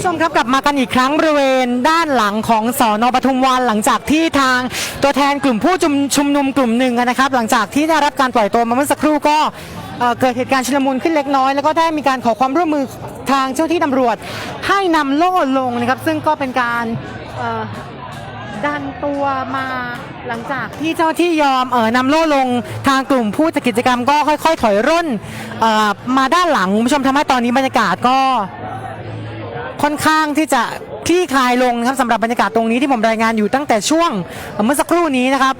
ผู้ชมครับกลับมากันอีกครั้งบริเวณด้านหลังของสอนอปทุมวันหลังจากที่ทางตัวแทนกลุ่มผู้ชุมชุมนุมกลุ่มหนึ่งนะครับ หลังจากที่ได้รับการปล่อยตัวมาเมื่อสักครู่ก็เกิดเหตุการณ์ชุลมุนขึ้นเล็กน้อย แล้วก็ได้มีการขอความร่วมมือทางเจ้าที่ตำรวจให้นำโล่ลงนะครับ ซึ่งก็เป็นการดันตัวมาหลังจากที่เจ้าที่ยอมเออนำโล่ลงทางกลุ่มผู้จัดกิจกรรมก็ค่อย ๆ ถอยร่นมาด้านหลังคุณผู้ชมทำให้ตอนนี้บรรยากาศก็ ค่อนข้างที่จะคลี่คลายลงนะครับสำหรับบรรยากาศตรงนี้ที่ผมรายงานอยู่ตั้งแต่ช่วงเมื่อสักครู่นี้นะครับ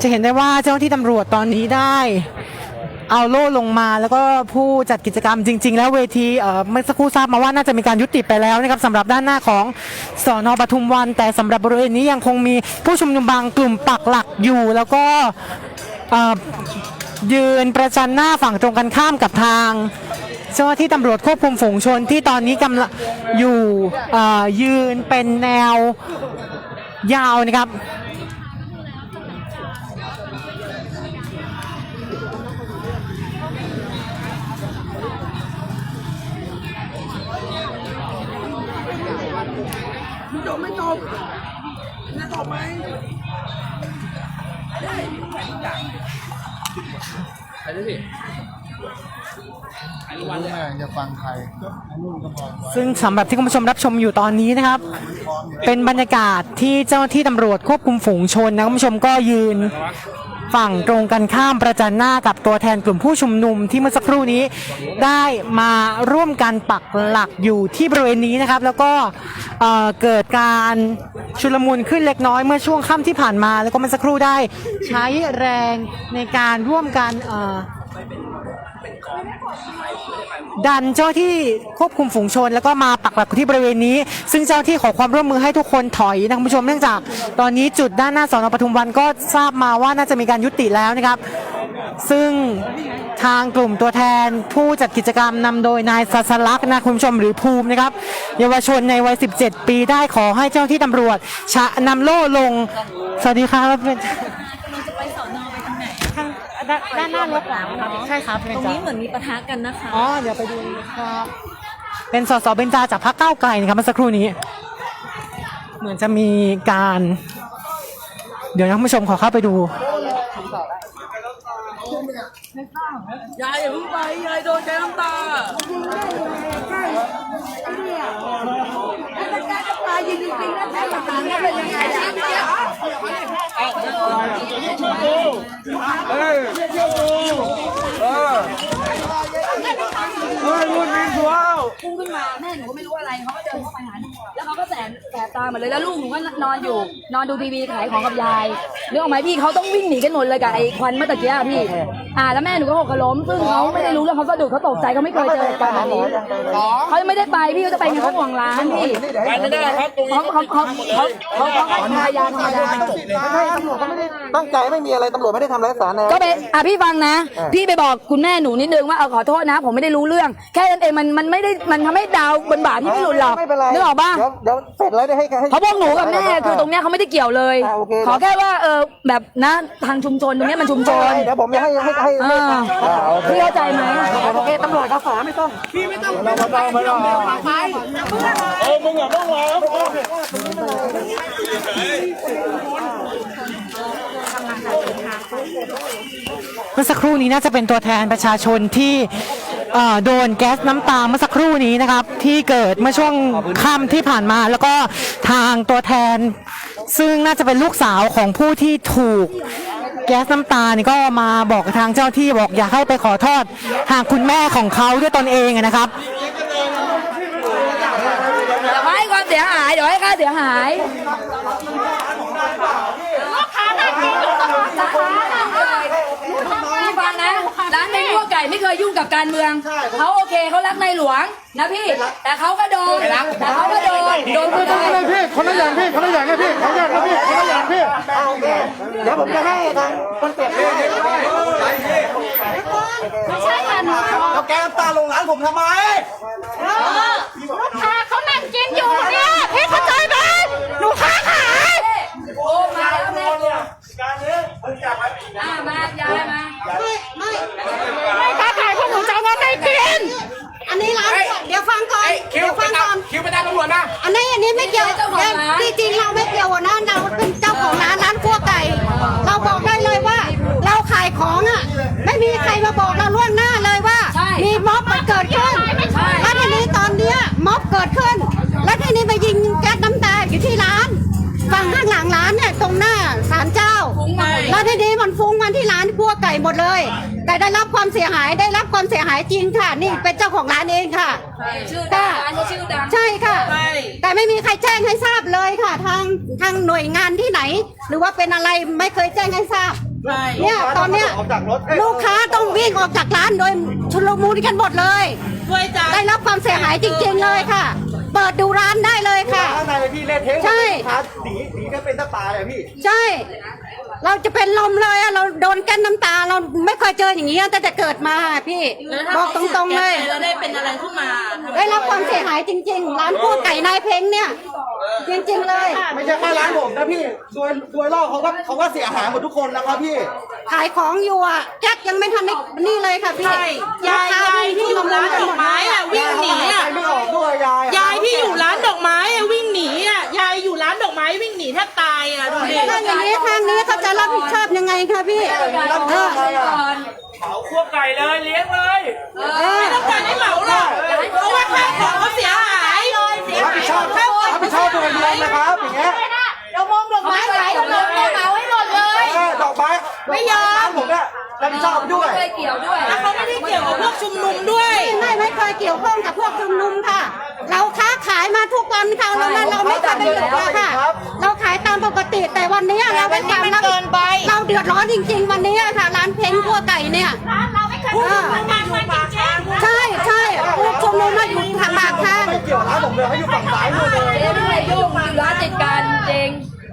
จะเห็นได้ว่าเจ้าหน้าที่ตำรวจตอนนี้ได้เอาโล่ลงมาแล้วก็ผู้จัดกิจกรรมจริง ๆ แล้วเวทีเมื่อสักครู่ทราบมาว่าน่าจะมีการยุติไปแล้วนะครับสำหรับด้านหน้าของสอนอปทุมวัน แต่สำหรับบริเวณนี้ยังคงมีผู้ชุมนุมบางกลุ่มปักหลักอยู่ แล้วก็ยืนประจันหน้าฝั่งตรงกันข้ามกับทาง เจ้าหน้าที่ตำรวจควบคุมฝูงชนที่ตอนนี้กำลังอยู่ยืนเป็นแนวยาวนะครับจบไม่จบจะจบไหมรู้ไงจะฟังใค รก็อันนู้นก็พอไว้ซึ่งสำหรับที่คุณผู้ชมรับชมอยู่ตอนนี้นะครับ เป็นบรรยากาศที่เจ้าหน้าที่ตำรวจควบคุมฝูงชนนะคุณผู้ชมก็ยืนฝั่งตรงกันข้ามประจันหน้ากับตัวแทนกลุ่มผู้ชุมนุมที่เมื่อสักครู่นี้ได้มาร่วมกันปักหลักอยู่ที่บริเวณนี้นะครับ แล้วก็เอ่อเกิดการชุลมุนขึ้นเล็กน้อยเมื่อช่วงค่ำที่ผ่านมา แล้วก็เมื่อสักครู่ได้ใช้แรงในการร่วมกันเอ่อ ดันเจ้าที่ควบคุมฝูงชน แล้วก็มาปักหลักที่บริเวณนี้ ซึ่งเจ้าที่ขอความร่วมมือให้ทุกคนถอยนะคุณผู้ชมเนื่องจาก ตอนนี้จุดด้านหน้าสอนอปทุมวันก็ทราบมาว่าน่าจะมีการยุติแล้วนะครับ ซึ่งทางกลุ่มตัวแทนผู้จัดกิจกรรมนำโดยนายสัสลักษณ์นะคุณผู้ชมหรือภูมินะครับ เยาวชนในวัย 17 ปีได้ขอให้เจ้าที่ตำรวจชะนำโล่ลง สวัสดีครับ ด้านด้านหน้ารถขวาครับใช่ครับตรงนี้เหมือนมีปะทะกันนะคะอ๋อเดี๋ยวไปดูครับเป็นสสเบญจาจากพรรคก้าวไกลนะครับเมื่อสักครู่นี้ เหมือนจะมีการ เดี๋ยวนะคุณผู้ชมขอเข้าไปดูยายอย่าเพิ่งไปยายโดนใจน้ำตา พุ่งขึ้นมาแม่หนูก็ไม่รู้อะไรเขาก็เดินเข้าไปหาหนูแล้วเขาก็แสน แสบตาหมดเลยแล้วลูกหนูก็นอนอยู่ นอนดูทีวีขายของกับยายนึกออกไหมพี่เขาต้องวิ่งหนีกันหมดเลยกับไอ้ควันเมื่อตะกี้อะพี่ อ่าแล้วแม่หนูก็หกล้มซึ่งเขาไม่ได้รู้เรื่องเขาสะดุดเขาตกใจเขาไม่เคยเจอเหตุการณ์แบบนี้เขายังไม่ได้ไปพี่เขาจะไปในเขาห่วงร้านพี่ไปไม่ได้ครับตรงนี้เขาเขาเขาเขาเขาเขาพยายามธรรมดาไม่ตำรวจก็ไม่ได้ตั้งใจไม่มีอะไรตำรวจไม่ได้ทำร้ายสารแนก็ไปอะพี่ฟังนะ พี่ไปบอกคุณแม่หนูนิดนึงว่าเออขอโทษนะ ผมไม่ได้รู้เรื่อง แค่นั้นเองมันมันไม่ได้มันทำให้ดาวบนบาทที่ไม่หลุดหรอกไม่เป็นไรนึกออกปะเดี๋ยวเดี๋ยวเสร็จแล้วได้ให้ให้ เพราะพวกหนูกับแม่คือตรงเนี้ยเขาไม่ได้เกี่ยวเลย อ่าโอเค ขอแค่ว่าเออแบบนะทางชุมชนตรงเนี้ยมันชุมชนเดี๋ยวผมจะให้ให้ให้เอให้ออ่าโอเคพี่เข้าใจไหม โอเคตำรวจเขาสาไม่ต้องเราไม่ต้องไม่ต้องเออมึงอะต้องรอครับเมื่อสักครู่นี้น่าจะเป็นตัวแทนประชาชนที่เอ่อ โดนแก๊สน้ำตาเมื่อสักครู่นี้นะครับ ที่เกิดเมื่อช่วงค่ำที่ผ่านมา แล้วก็ทางตัวแทน ซึ่งน่าจะเป็นลูกสาวของผู้ที่ถูกแก๊สน้ำตานี่ก็มาบอกกับทางเจ้าที่บอกอยากให้ไปขอโทษทางคุณแม่ของเขาด้วยตนเองอะนะครับเดี๋ยวให้ความเสียหายเดี๋ยวให้ค่าเสียหายพี่ฟัง นะร้านในมั่วไก่ไม่เคยยุ่งกับการเมืองเขาโอเคเขารักในหลวงนะพี่ แต่เขาก็โดนแต่เขาก็โดนโดนผู้ชายพี่คนละอย่างพี่คนละอย่างนะพี่ขออนุญาตนะพี่คนละอย่างพี่โอเคเดี๋ยวผมจะให้ทางคนเจ็บพี่ไม่ใช่ค่ะหนูแล้วแกน้ำตาลงร้านผมทำไม ลูกค้าเขานั่งกินอยู่เนี่ยพี่เข้าใจไหมหนูค้าขาย โอ้มาแล้วแม่ อ่ามายายมาไม่ค้าขายพวกหนูจะเอาเงินให้กินอันนี้ร้านเดี๋ยวฟังก่อนเดี๋ยวฟังก่อนก่อนนะอันนี้อันนี้ไม่เกี่ยวเจ้าของร้านที่จริงเราไม่เกี่ยวนะเราเป็นเจ้าของร้านร้านคั่วไก่ เราบอกได้เลยว่า เราขายของอะ ไม่มีใครมาบอกเราล่วงหน้าเลยว่า ใช่มีม็อบมันเกิดขึ้นใช่ แล้วทีนี้ตอนเนี้ยม็อบเกิดขึ้น หมดเลย แต่ได้รับความเสียหายได้รับความเสียหายจริงค่ะ นี่เป็นเจ้าของร้านเองค่ะ ชื่อดังร้านเขาชื่อดัง ใช่ค่ะแต่ไม่มีใครแจ้งให้ทราบเลยค่ะ ทางทางหน่วยงานที่ไหน หรือว่าเป็นอะไรไม่เคยแจ้งให้ทราบเนี่ยตอนเนี้ยออกจากรถเอ้ยลูกค้าต้องวิ่งออกจากร้านโดยชุลมุนกันหมดเลยได้รับความเสียหายจริง ๆ เลยค่ะ เปิดดูร้านได้เลยค่ะ ข้างในพี่เละเทะใช่พาดีดีก็เป็นตะปาเลยพี่ ใช่ เราจะเป็นลมเลยอะเราโดนแก้นน้ำตา เราไม่เคยเจออย่างนี้ตั้งแต่เกิดมาพี่บอกตรงๆเลยแล้วได้เป็นอะไรขึ้นมาได้รับความเสียหายจริง ๆ ร้านพวกไก่นายเพ้งเนี่ย จริงๆเลย ไม่ใช่แค่ร้านผมนะพี่โดยโดยรอบเขาก็เขาก็เสียหายหมดทุกคนนะครับพี่ ขายของอยู่อะแก๊กยังไม่ทันได้นี่เลยค่ะพี่ใช่ยายยายที่อยู่ร้านดอกไม้อะวิ่งหนีใจอะไม่ออกด้วยยายอะยายที่อยู่ร้านดอกไม้อะวิ่งหนีอะยายอยู่ร้านดอกไม้วิ่งหนีแทบตายอะดูดิถ้าอย่างนี้ทางนี้เขาจะรับผิดชอบยังไงคะพี่รับผิดชอบไงอะเอาพวกไก่เลยเลี้ยงเลยไม่ต้องการให้เหมาหรอกเพราะว่าข้าวของเขาเสียหายรับผิดชอบรับผิดชอบโดยรวมนะครับอย่างเงี้ยเรามองดอกไม้ขายของเราเหมาให้หมดเลยแค่ดอกไม้ไม่ยอมผมเนี่ยรับผิดชอบด้วย ไม่ได้เกี่ยวด้วย แล้วเขาไม่ได้เกี่ยวกับพวกชุมนุมด้วย ไม่ไม่เคยเกี่ยวข้องกับพวกชุมนุมค่ะเราค้าขายมาทุกวันค่ะเราไม่เราไม่เคยไปหยุดเลยค่ะ เราขายตามปกติแต่วันนี้เราไม่ทำแล้วเราเดือดร้อนจริง ๆ วันนี้ค่ะร้านเพ้งพัวไก่เนี่ยเราไม่เคยเออมาอยู่ปากทางใช่ใช่ผู้ชุมนุมมาอยู่ทางปากทางไม่เกี่ยวร้านผมเลยเขาอยู่ฝั่งซ้ายมือเลยเจ๊ไม่ได้ยุ่งอยู่ร้านติดกันจริง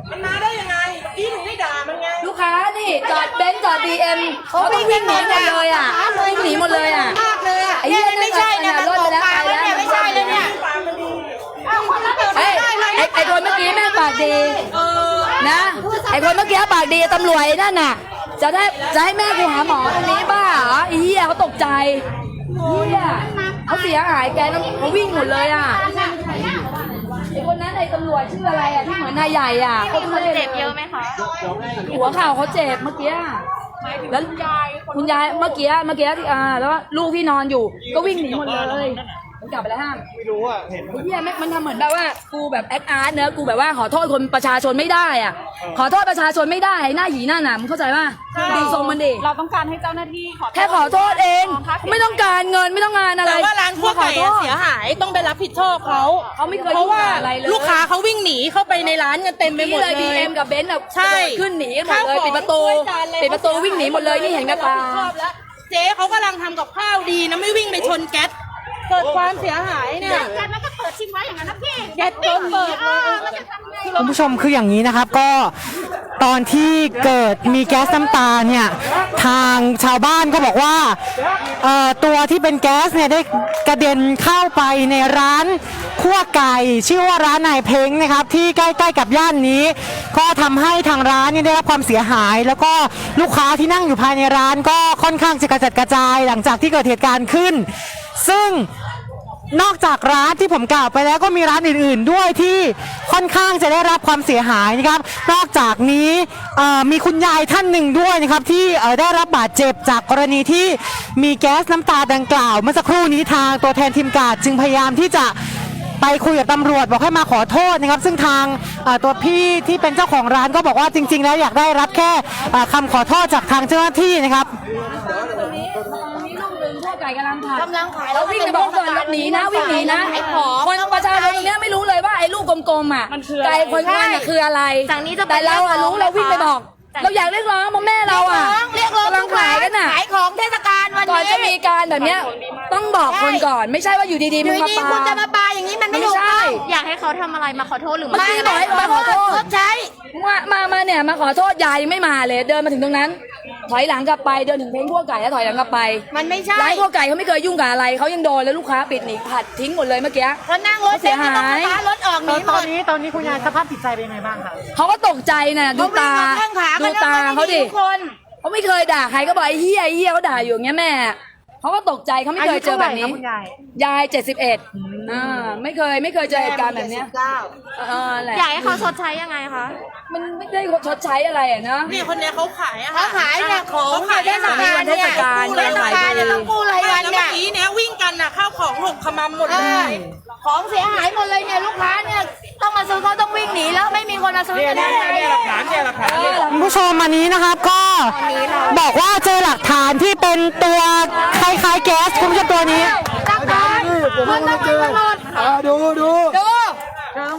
มันมาได้ยังไงที่หนูไม่ด่ามันไงลูกค้านี่จอดเบนซ์จอดบีเอ็มเขาต้องวิ่งหนีหมดเลยอะวิ่งหนีหมดเลยอะมากเลยอะไอ้เหี้ยนั่นไม่ใช่นะรถไปแล้วไปแล้วไม่ใช่แล้วเนี่ย ไอ้ไอ้ไอ้คนเมื่อกี้แม่งปากดีนะไอ้คนเมื่อกี้ปากดีตำรวจไอ้นั่นน่ะ จะได้จะให้แม่กูหาหมอตรงนี้บ้าเหรอไอ้เหี้ยเขาตกใจเหี้ยเขาเสียหายแกต้องเขาวิ่งหมดเลยอะไอ้คนนั้นไอ้ตำรวจชื่ออะไรอะที่เหมือนนายใหญ่อะเขาเจ็บเยอะไหมคะหัวเข่าเขาเจ็บเมื่อกี้แล้วคุณยายเมื่อกี้เมื่อกี้ที่อ่าแล้วลูกที่นอนอยู่ ก็วิ่งหนีหมดเลย มันกลับไปแล้วห้ามไม่รู้อะเห็นเฮียแม่งมันทำเหมือนแบบว่ากูแบบแอคอาร์ตเนอะกูแบบว่าขอโทษคนประชาชนไม่ได้อะขอโทษประชาชนไม่ได้ไอ้หน้าหยีหน้าหนามงเข้าใจป่ะดูทรงมันดิเราต้องการให้เจ้าหน้าที่ขอโทษแค่ขอโทษเองไม่ต้องการเงินไม่ต้องงานอะไรแต่ว่าร้านพวกไก่อะเสียหายต้องไปรับผิดชอบเขาเขาไม่เคยเพราะว่ายุ่งกับอะไรเลย ลูกค้าเขาวิ่งหนีเข้าไปในร้านกันเต็มไปหมนี่ดเลเลยยบีเอ็มกับเบนซ์แบบใช่ขึ้นหนีกันหมดเลยข้าวของปิดประตูถ้วยจานอะไร ปิดประตูวิ่งหนีหมดเลยนี่เห็นกับตาชอบแล้วเจ๊เขากำลังทำกับข้าวดีนะไม่วิ่งไปชนแก๊ส เกิดความเสียหายเนี่ย กันแล้วก็เปิดทิ้งไว้อย่างนั้นนะพี่แก๊สโดนเปิดเลยแล้วจะทำไง คุณผู้ชมคืออย่างนี้นะครับก็ตอนที่เกิดมีแก๊สน้ำตาเนี่ยทางชาวบ้านก็บอกว่าเอ่อตัวที่เป็นแก๊สเนี่ยได้กระเด็นเข้าไปในร้านคั่วไก่ชื่อว่าร้านนายเพ้งนะครับที่ใกล้ๆกับย่านนี้ ก็ทำให้ทางร้านเนี่ยได้รับความเสียหาย แล้วก็ลูกค้าที่นั่งอยู่ภายในร้านก็ค่อนข้างจะกระจัดกระจายหลังจากที่เกิดเหตุการณ์ขึ้น ซึ่ง นอกจากร้านที่ผมกล่าวไปแล้วก็มีร้านอื่น ๆ ด้วยที่ค่อนข้างจะได้รับความเสียหายนะครับ นอกจากนี้มีคุณยายท่านหนึ่งด้วยนะครับที่ได้รับบาดเจ็บจากกรณีที่มีแก๊สน้ำตาดังกล่าว เมื่อสักครู่นี้ทางตัวแทนทีมกาดจึงพยายามที่จะไปคุยกับตำรวจบอกให้มาขอโทษนะครับ ซึ่งทางตัวพี่ที่เป็นเจ้าของร้านก็บอกว่าจริง ๆ แล้วอยากได้รับแค่คำขอโทษจากทางเจ้าหน้าที่นะครับ ตรงนี้ลูกหนึ่งพวกไก่กำลังขายกำลังขายแล้ววิ่งไปบอกก่อนหนีนะวิ่งหนีนะไอ้ของคนประชาชนตรงเนี้ยไม่รู้เลยว่าไอ้ลูกกลมๆอะไก่คนๆอะคืออะไรจากนี้จะไปแต่เราอะรู้เราวิ่งไปบอก เราอยากเรียกร้องเพราะแม่เราอะเรียกร้องกำลังขายกันอะ ขายของเทศกาลวันก่อนนี้จะมีการแบบเนี้ยต้องบอกคนก่อนไม่ใช่ว่าอยู่ดีๆอมึยู่งมาดีปา คุณจะมาปาอย่างนี้มันไม่ไม่ถูกใช่ต้องอยากให้เขาทำอะไรมาขอโทษหรือเมื่อกี้บอกให้มาขอโทษ ชดใช้ มามามาเนี่ยมาขอโทษยายยังไม่มาเลย เดินมาถึงตรงนั้น ถอยหลังกลับไปเดินถึงเพลงพวกไก่แล้วถอยหลังกลับไปมันไม่ใช่ร้านพวกไก่เขาไม่เคยยุ่งกับอะไรเขายังโดนแล้วลูกค้าปิดหนีผัดทิ้งหมดเลยเมื่อกี้ เขานั่งรถเสียหายต็มเลยรถออกหนีหมตอนดนี้ตอนนี้คุณยายสภาพจิตใจเป็นยังไงบ้างคะเขาก็ตกใจน่ะดูตาเขาวิ่งมาข้างขาดูตาเขาดิทุกคนเขาไม่เคยด่าใครก็บอกไอ้เฮียไอ้เฮียเขาด่าอยู่อย่างเงี้ยแม่เขาก็ตกใจเขาไม่เคยเจอแบบนี้ยายเจ็ดสิบเอ็ดอ่าไม่เคยไม่เคยเจอเหตุการณ์แบบเนี้ยเออแหละอยากให้เขาชดใช้ยังไงคะ มันไม่ได้ชดใช้อะไรอะนะนี่คนเนี้ยเขาขายอะเขาขายเนี่ยของเขาขายเทศกาลเนี่ยเทศกาลเทศกาลเนี่ยต้องกู้รายวันแล้วเนี่เมื่อยกี้เนี้ยวิ่งกันน่ะข้าวของหกขมำหมดเอเลอย ของเสียหายหมดเลยเนี่ยลูกค้าเนี่ยต้องมาซื้อเขาต้องวิ่งหนีแล้วไม่มีคนมาซื้อจะได้ไงหลักฐานเนี่ยหลักฐานเนี่ย คุณผู้ชมอันนี้นะครับก็บอกว่าเจอหลักฐานที่เป็นตัวคล้ายๆแก๊สคุณผู้ชมตัวนี้หลักฐานนี่ผมไม่มาเจออ่าดูดูดู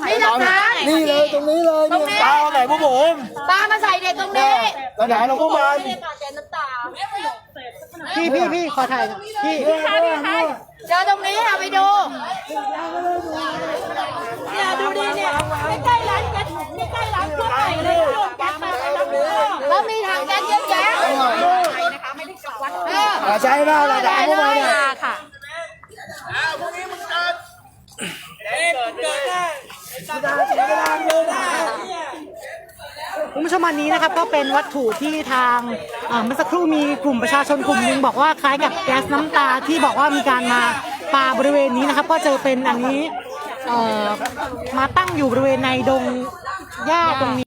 นี่หลักฐาน นี่เลยตรงนี้เลยเนี่ยตาไหนพวกผมปลามาใส่เด็กตรงนี้หลักฐานของพวกมันพี่พี่พี่ขอถ่ายหน่อยพี่เจอตรงนี้เอาไปดูเนี่ยดูดิเนี่ยใกล้ๆร้านแก๊สใกล้ๆร้านทั่วไปเลยโดนแก๊สมาแล้วก็แล้วมีถังแก๊สเยอะแยะเอออ่าใช่ได้หลักฐานพวกมันเนี่ยค่ะ คุณ ผู้ชมอันนี้นะครับก็เป็นวัตถุที่ทางเมื่อสักครู่มีกลุ่มประชาชนกลุ่มหนึ่งบอกว่าคล้ายกับแก๊สน้ำตาที่บอกว่ามีการมาปาบริเวณนี้นะครับ ก็เจอเป็นอันนี้มาตั้งอยู่บริเวณในดงหญ้าตรงนี้